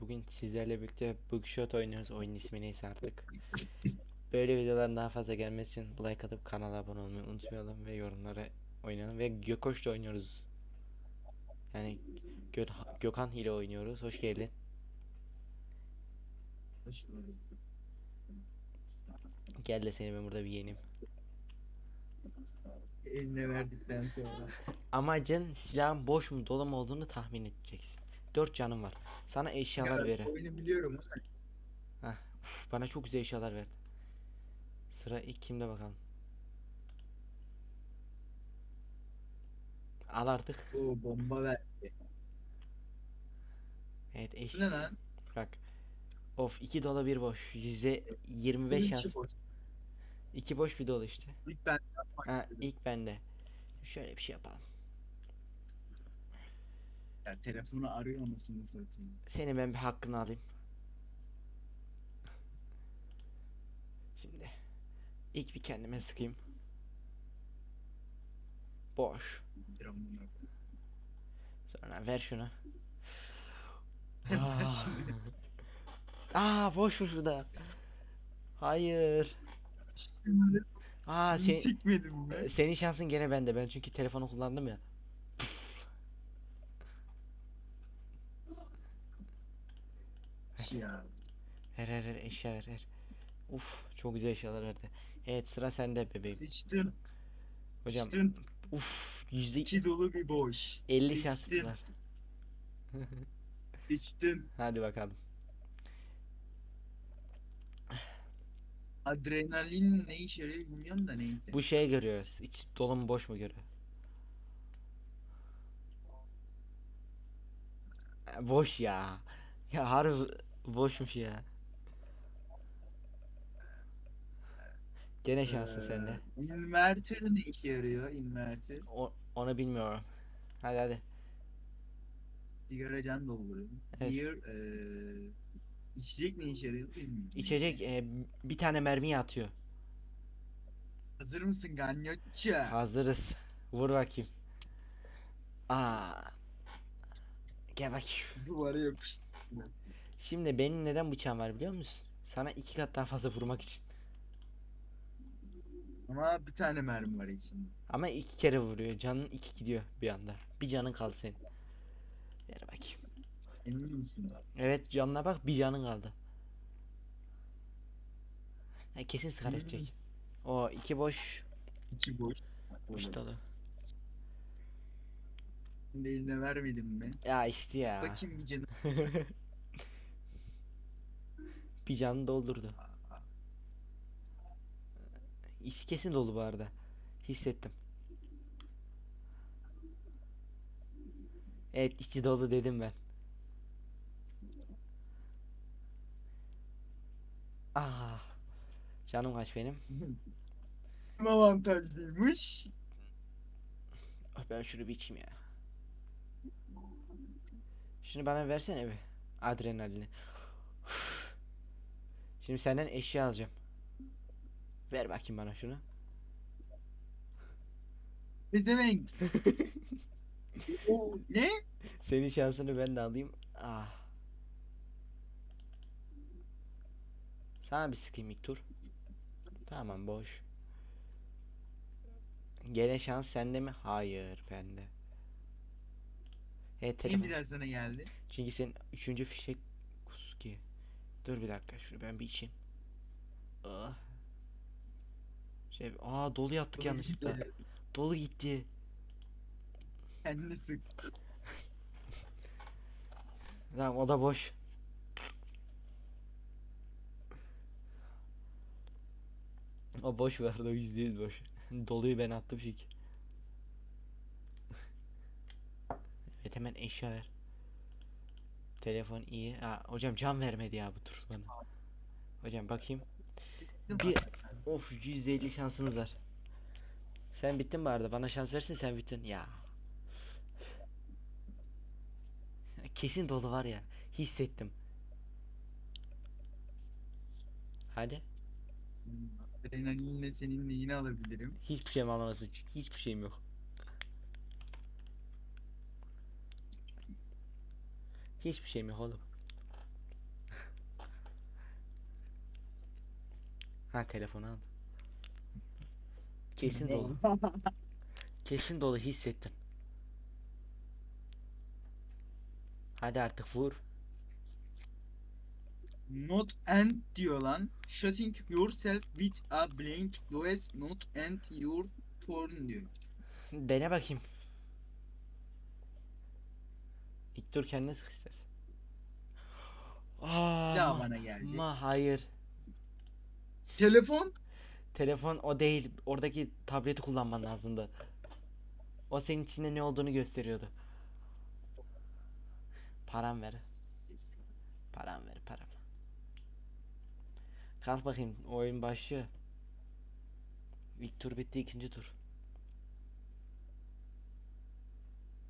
bugün sizlerle birlikte Bookshot oynuyoruz. Oyunun ismi neyse artık. Böyle videoların daha fazla gelmesi için like atıp kanala abone olmayı unutmayalım ve yorumlara oynayalım ve Gökoş'ta oynuyoruz. Yani Gö- Gökhan ile oynuyoruz. Hoş geldin. Gel de seni ben burada bir yeneyim. Eline verdikten sonra. Amacın silahın boş mu dolu mu olduğunu tahmin edeceksin. 4 canım var. Sana eşyalar Ya, verir. Oyunu biliyorum. Uf, bana çok güzel eşyalar verdi. Sıra ilk kimde bakalım. Al artık. O bomba ver. Evet eş. Ne lan? Bak. Of 2 dolu bir boş. Yüzde 25 Benim şans. içi boş. 2 boş bir dolu işte. İlk ben yapmak Ha ilk bende. Şöyle bir şey yapalım. Ya, telefonu arıyor anasını satayım. Seni ben bir hakkını alayım. Şimdi ilk bir kendime sıkayım. Boş. Sonra ver şunu. Aa, Aa boşmuş bu da. Hayır. Aa sen, sikmedim senin şansın gene bende. Ben çünkü telefonu kullandım ya. Ya. Ver ver ver eşya ver ver. Uf çok güzel eşyalar verdi. Evet sıra sende bebeğim. Sıçtın. Hocam Sıçtın. uf yüzde İki dolu bir boş. 50 şans Sıçtın. var. Sıçtın. Hadi bakalım. Adrenalin ne işe yarıyor bilmiyorum da neyse. Bu şey görüyoruz. İç dolu mu boş mu görüyor. Boş ya. Ya harbi boşmuş ya. Gene şanslı sende. Ee, Inverter ne işe yarıyor inverter? O, onu bilmiyorum. Hadi hadi. Sigara can dolduruyorum. Evet. Beer eee içecek ne işe yarıyor bilmiyorum. İçecek e, bir tane mermi atıyor. Hazır mısın Ganyotçu? Hazırız. Vur bakayım. Aa. Gel bakayım. Duvara yapıştı. Şimdi benim neden bıçağım var biliyor musun? Sana iki kat daha fazla vurmak için. Ama bir tane mermi var içinde. Ama iki kere vuruyor. Canın iki gidiyor bir anda. Bir canın kaldı senin. Ver bakayım. Emin misin? Evet canına bak bir canın kaldı. Ha, kesin sigara Emin içecek. misin? O iki boş. İki boş. Boş dolu. Şimdi eline vermedim mi? Ya işte ya. Bakayım bir canım. bir canı doldurdu. İç kesin dolu bu arada. Hissettim. Evet içi dolu dedim ben. Ah. Canım kaç benim? Avantajlıymış? Ah, Ben şunu bir içeyim ya. Şunu bana versene bir. Adrenalini. Şimdi senden eşya alacağım. Ver bakayım bana şunu. Pezevenk. o ne? Senin şansını ben de alayım. Ah. Sana bir sıkayım ilk tur. Tamam boş. Gene şans sende mi? Hayır bende. Kim telefon. bir daha sana geldi? Çünkü senin üçüncü fişek kuski. Dur bir dakika şunu ben bir içeyim. Ah. Şey, aa dolu yattık yanlışlıkla. Dolu gitti. Kendini sık. Tamam o da boş. O boş verdi o yüzde yüz boş. Doluyu ben attım çünkü. evet hemen eşya ver. Telefon iyi. Aa, hocam can vermedi ya bu tur bana. Hocam bakayım. Bir of %50 şansımız var. Sen bittin arada. Bana şans versin sen bittin. Ya. Kesin dolu var ya. Hissettim. Hadi. Adrenalinle senin neyini alabilirim? Hiçbir şeyim anlamazsın çünkü hiçbir şeyim yok. Hiçbir şey mi oğlum? ha telefonu al. Kesin dolu. Kesin dolu hissettim. Hadi artık vur. Not end diyor lan. Shutting yourself with a blank does not end your turn diyor. Dene bakayım. İlk dur kendine sık istersen. Aa, daha bana geldi. ma hayır. Telefon. Telefon o değil. Oradaki tableti kullanman lazımdı. O senin içinde ne olduğunu gösteriyordu. Param ver. Param ver param. Kalk bakayım. Oyun başlıyor. İlk tur bitti ikinci tur.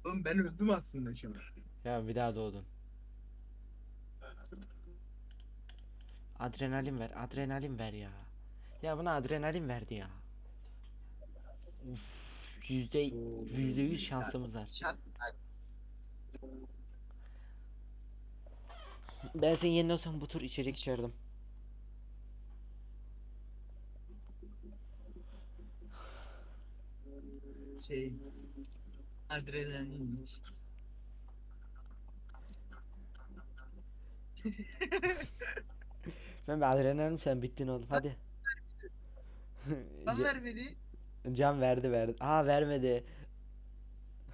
Oğlum ben öldüm aslında şu an. Ya bir daha doğdun. Adrenalin ver, adrenalin ver ya. Ya buna adrenalin verdi ya. Uf, yüzde yüzde yüz şansımız var. Ben senin yerine olsam bu tur içecek içerdim. şey adrenalin. Ben bir adrenalin sen bittin oğlum hadi. Lan vermedi. Can verdi verdi. Aa vermedi.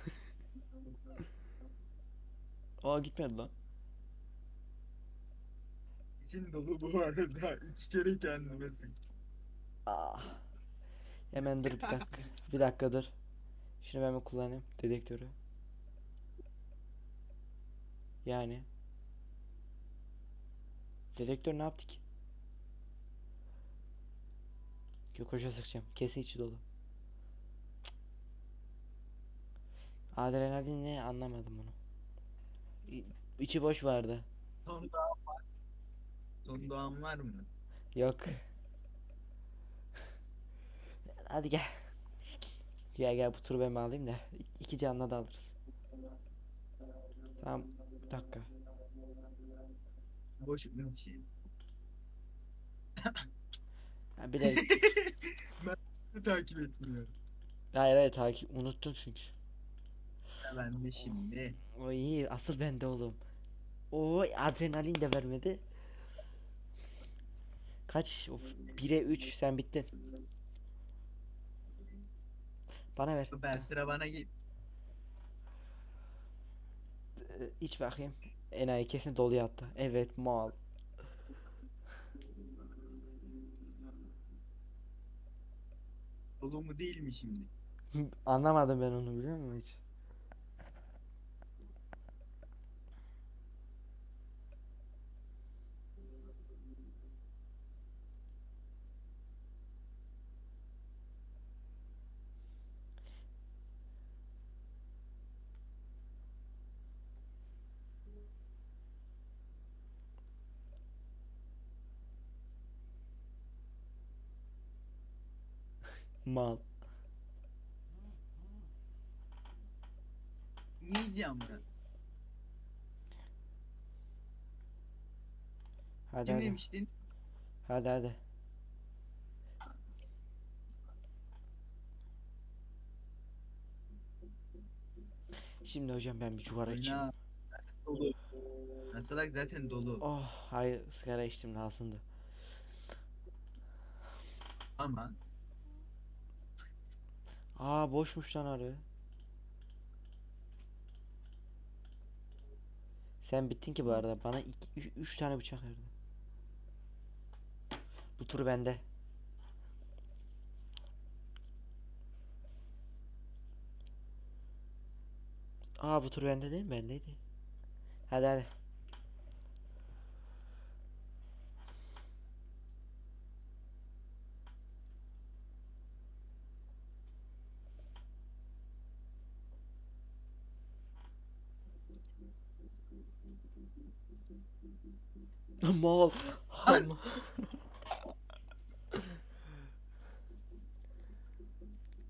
Aa gitmedi lan. İçin dolu bu arada. İki kere kendime sık. Ah. Hemen dur bir dakika. Bir dakika dur. Şunu ben mi kullanayım? Dedektörü. Yani. Dedektör ne yaptı ki? Gökoşa sıkacağım. Kesin içi dolu. Adrenalin ne anlamadım bunu. İçi boş vardı. Son doğan var. Son doğan var mı? Yok. Hadi gel. Gel gel bu turu ben alayım da iki canla da alırız. Tamam bir dakika. Boş mu içi? Ha, bir de takip etmiyor. hayır hayır takip unuttum çünkü. Ben de şimdi. O iyi asıl bende oğlum. O adrenalin de vermedi. Kaç? Of, 1'e 3 sen bittin. Bana ver. Ben sıra bana git. İç bakayım. Enayi kesin doluya attı. Evet mal. Dolu mu değil mi şimdi? Anlamadım ben onu biliyor musun hiç? Mal. Yiyeceğim ben? Hadi Kim hadi. demiştin? Hadi hadi. Şimdi hocam ben bir çuvar açayım. Oyna. Zaten dolu. Masalak zaten dolu. Oh hayır sigara içtim lazımdı. Ama Aa boşmuş lan arı. Sen bittin ki bu arada. Bana 3 tane bıçak verdi. Bu tur bende. Aa bu tur bende değil mi? Bendeydi. Hadi hadi. Mal. Allah.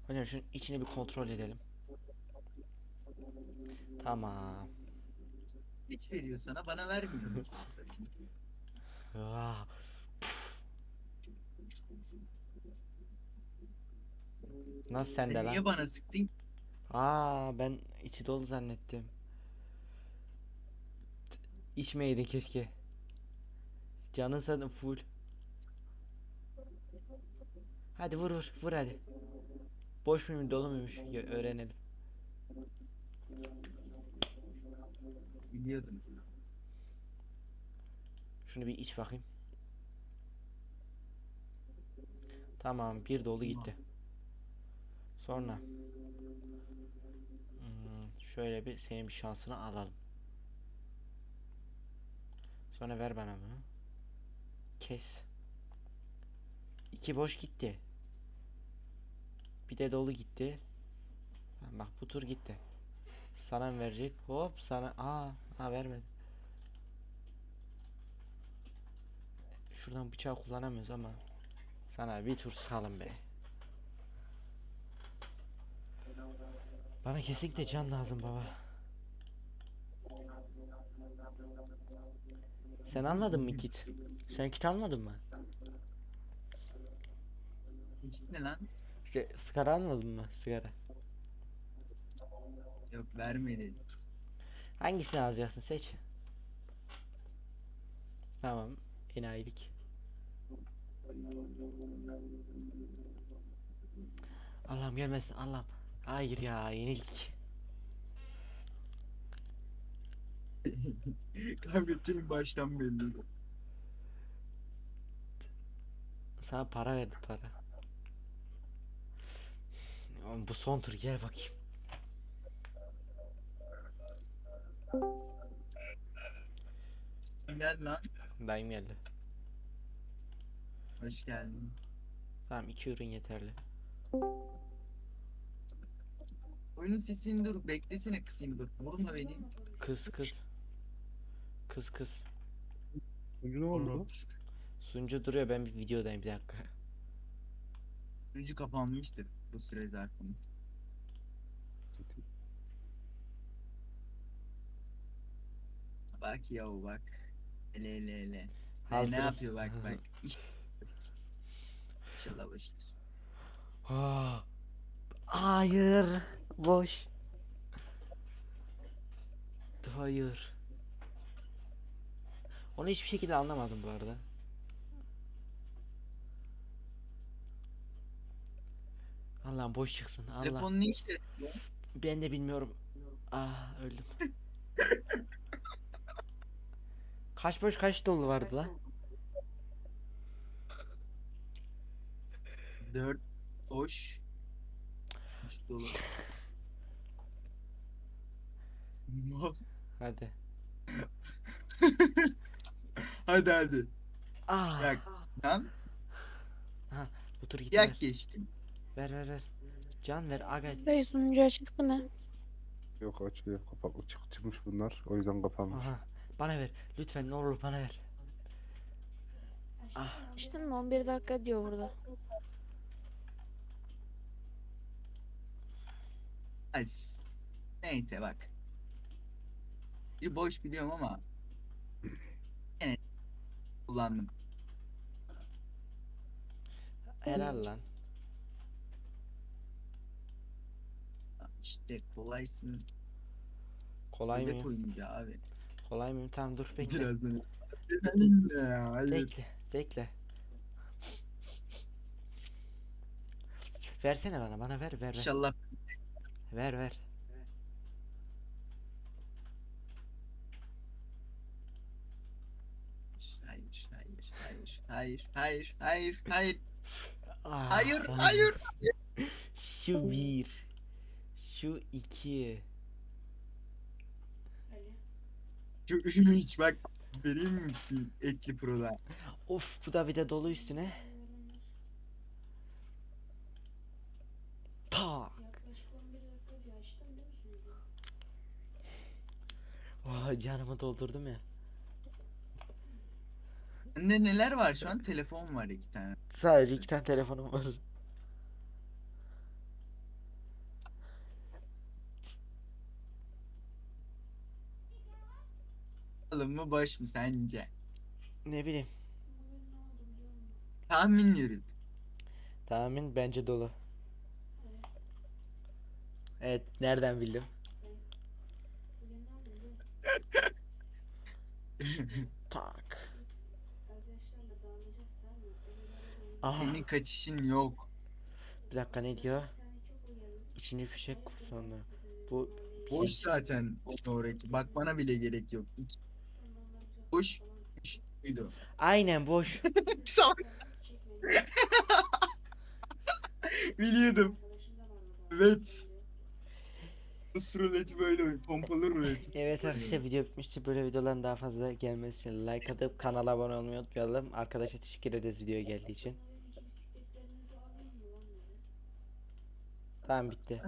Hocam şunun içini bir kontrol edelim. Tamam. hiç veriyor sana bana vermiyor. Nasıl satayım? Ah. Nasıl sende lan? niye bana sıktın? Aa ben içi dolu zannettim. İçmeyeydin keşke. Canın zaten full. Hadi vur vur vur hadi. Boş muymuş dolu muymuş Ya, öğrenelim. Biliyordum. Şunu bir iç bakayım. Tamam bir dolu gitti. Sonra hmm, şöyle bir senin bir şansını alalım. Sonra ver bana bunu. Kes. İki boş gitti. Bir de dolu gitti. Bak bu tur gitti. Sana mı verecek? Hop sana. Aa, ha vermedi. Şuradan bıçağı kullanamıyoruz ama sana bir tur sıkalım be. Bana kesinlikle can lazım baba. Sen almadın mı kit? Sen kit almadın mı? Hiç ne lan? İşte sigara almadın mı? Sigara. Yok vermedi. Hangisini alacaksın seç. Tamam. Enayilik. Allah'ım gelmesin Allah'ım. Hayır ya yenildik. Kaybedeceğim baştan belli. Sana para verdim para. Oğlum Bu son tur gel bakayım. Gel lan. Dayım geldi. Hoş geldin. Tamam iki ürün yeterli. Oyunun sesini dur beklesene kısayım dur. Vurma beni. Kız kız. Kız kız. Önce ne oldu? Sunucu duruyor ben bir videodayım bir dakika. Sunucu kapanmıştır bu süre zarfında. Bak ya bak. Ele ele ele. Hazırım. ne yapıyor bak bak. İş- İnşallah başıdır. Ah. Hayır. Boş. Hayır. Onu hiçbir şekilde anlamadım bu arada. Allah'ım boş çıksın. Allah. Telefon ne işle? Ben de bilmiyorum. Ah öldüm. Kaç boş kaç dolu vardı lan? 4 boş. Üç dolu. Hadi. hadi hadi. Ah. Yak. Lan Bu tur gitti. yak Ver. geçtim. ver ver ver. Can ver aga. Dayı sunucu açıktı mı? Yok açılıyor. Kapak çık çıkmış bunlar. O yüzden kapanmış. Aha. Bana ver. Lütfen ne olur bana ver. Ah. Açtın mı? 11 dakika diyor burada. Neyse bak. Bir boş biliyorum ama kullandım. Helal lan. İşte kolaysın. Kolay koyunca abi. Kolay mıyım? Tamam dur bekle. Hayır. Bekle. Bekle. Versene bana. Bana ver ver ver. İnşallah Ver ver. Hayır, hayır, hayır, hayır, hayır, hayır, hayır. Ah, Hayır, hayır. Şu bir. Şu iki. Şu üç bak bir ekli proda? Of bu da bir de dolu üstüne. Tak. Vay canımı doldurdum ya. Bende neler var şu an? Telefon var iki tane. Sadece iki tane telefonum var. Alın mı boş mu sence? Ne bileyim. Tahmin yürüt. Tahmin bence dolu. Evet nereden bildim? Tak. Aha Senin kaçışın yok. bir dakika ne diyor? Üçüncü fişek sonra. Bu Boş zaten sonraki. Bakmana bile gerek yok. İki. Boş. Üç. Buydu. Aynen boş. Salak. Biliyordum. Evet. Rus ruleti böyle. Pompalı ruleti. Evet arkadaşlar video bitmişti. Böyle videoların daha fazla gelmesini like atıp kanala abone olmayı unutmayalım. Arkadaşa teşekkür ederiz videoya geldiği için. Tamam bitti.